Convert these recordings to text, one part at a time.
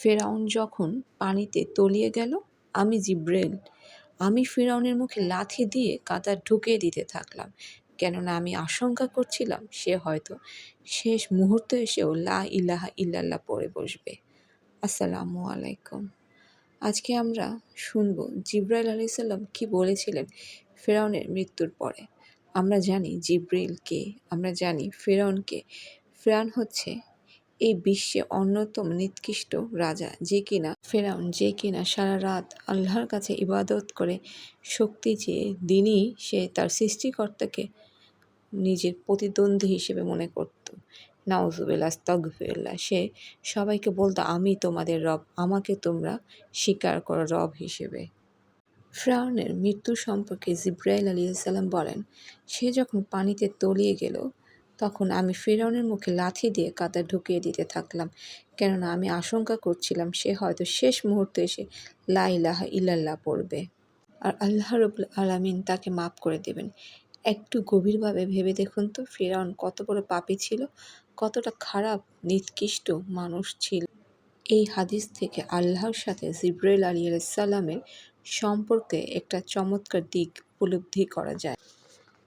ফেরাউন যখন পানিতে তলিয়ে গেল, আমি জিব্রেল আমি ফেরাউনের মুখে লাথি দিয়ে কাঁদা ঢুকিয়ে দিতে থাকলাম, কেননা আমি আশঙ্কা করছিলাম সে হয়তো শেষ মুহূর্তে এসেও লা ইলাহা ইল্লাল্লাহ পড়ে বসবে। আসসালামু আলাইকুম। আজকে আমরা শুনব জিব্রাইল আলি সাল্লাম কী বলেছিলেন ফেরাউনের মৃত্যুর পরে। আমরা জানি জিব্রিল কে, আমরা জানি ফেরাউনকে ফেরাউন হচ্ছে এই বিশ্বে অন্যতম নিকৃষ্ট রাজা যে কিনা ফেরাউন, যে কিনা সারা রাত আল্লাহর কাছে ইবাদত করে শক্তি চেয়ে দিনই সে তার সৃষ্টিকর্তাকে নিজের প্রতিদ্বন্দ্বী হিসেবে মনে করত। নাউজুবিল্লা স্তগফিল্লা সে সবাইকে বলতো, আমি তোমাদের রব, আমাকে তোমরা স্বীকার করো রব হিসেবে। ফ্রাউনের মৃত্যু সম্পর্কে জিব্রাইল আলিয়াল্লাম বলেন, সে যখন পানিতে তলিয়ে গেল তখন আমি ফেরাউনের মুখে লাথি দিয়ে কাদা ঢুকিয়ে দিতে থাকলাম, কেননা আমি আশঙ্কা করছিলাম সে হয়তো শেষ মুহূর্তে এসে লা ইলাহা ইল্লাল্লাহ পড়বে। আর আল্লাহ রবুল আলামিন তাকে মাফ করে দেবেন। একটু গভীরভাবে ভেবে দেখুন তো ফেরাউন কত বড় পাপি ছিল, কতটা খারাপ, নিকৃষ্ট মানুষ ছিল। এই হাদিস থেকে আল্লাহর সাথে জিব্রাইল আলী সাল্লামের সম্পর্কে একটা চমৎকার দিক উপলব্ধি করা যায়।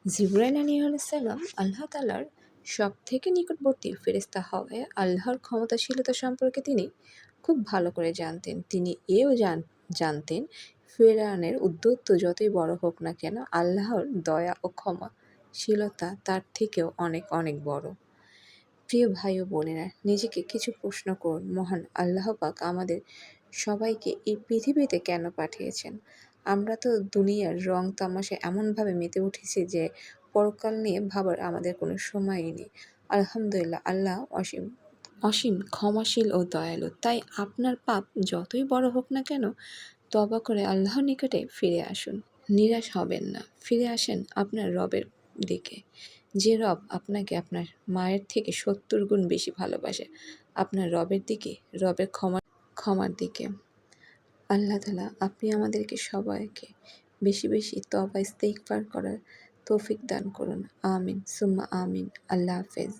জিব্রাইল আলী সাল্লাম আল্লাহ তালার সব থেকে নিকটবর্তী ফেরেস্তা হওয়ায় আল্লাহর ক্ষমতাশীলতা সম্পর্কে তিনি খুব ভালো করে জানতেন। তিনি এও জান, জানতেন, ফেরানের উদ্যত্ত যতই বড় হোক না কেন, আল্লাহর দয়া ও ক্ষমাশীলতা তার থেকেও অনেক অনেক বড়। প্রিয় ভাই ও বোনেরা, নিজেকে কিছু প্রশ্ন করুন। মহান আল্লাহ পাক আমাদের সবাইকে এই পৃথিবীতে কেন পাঠিয়েছেন? আমরা তো দুনিয়ার রং তামাশে এমনভাবে মেতে উঠেছি যে পরকাল নিয়ে ভাবার আমাদের কোনো সময়ই নেই। আলহামদুলিল্লাহ, আল্লাহ অসীম। অসীম, ক্ষমাশীল ও দয়ালু। তাই আপনার পাপ যতই বড় হোক না কেন, তবা করে আল্লাহর নিকটে ফিরে আসুন। নিরাশ হবেন না। ফিরে আসেন আপনার রবের দিকে। যে রব আপনাকে আপনার মায়ের থেকে সত্তর গুণ বেশি ভালোবাসে, আপনার রবের দিকে, রবের ক্ষমা, ক্ষমার দিকে। আল্লাহ তালা আপনি আমাদেরকে সবাইকে বেশি বেশি তবা ইস্তেকবার করার তৌফিক দান করুন। আমিন। সুম্মা আমিন। আল্লাহ হাফেজ।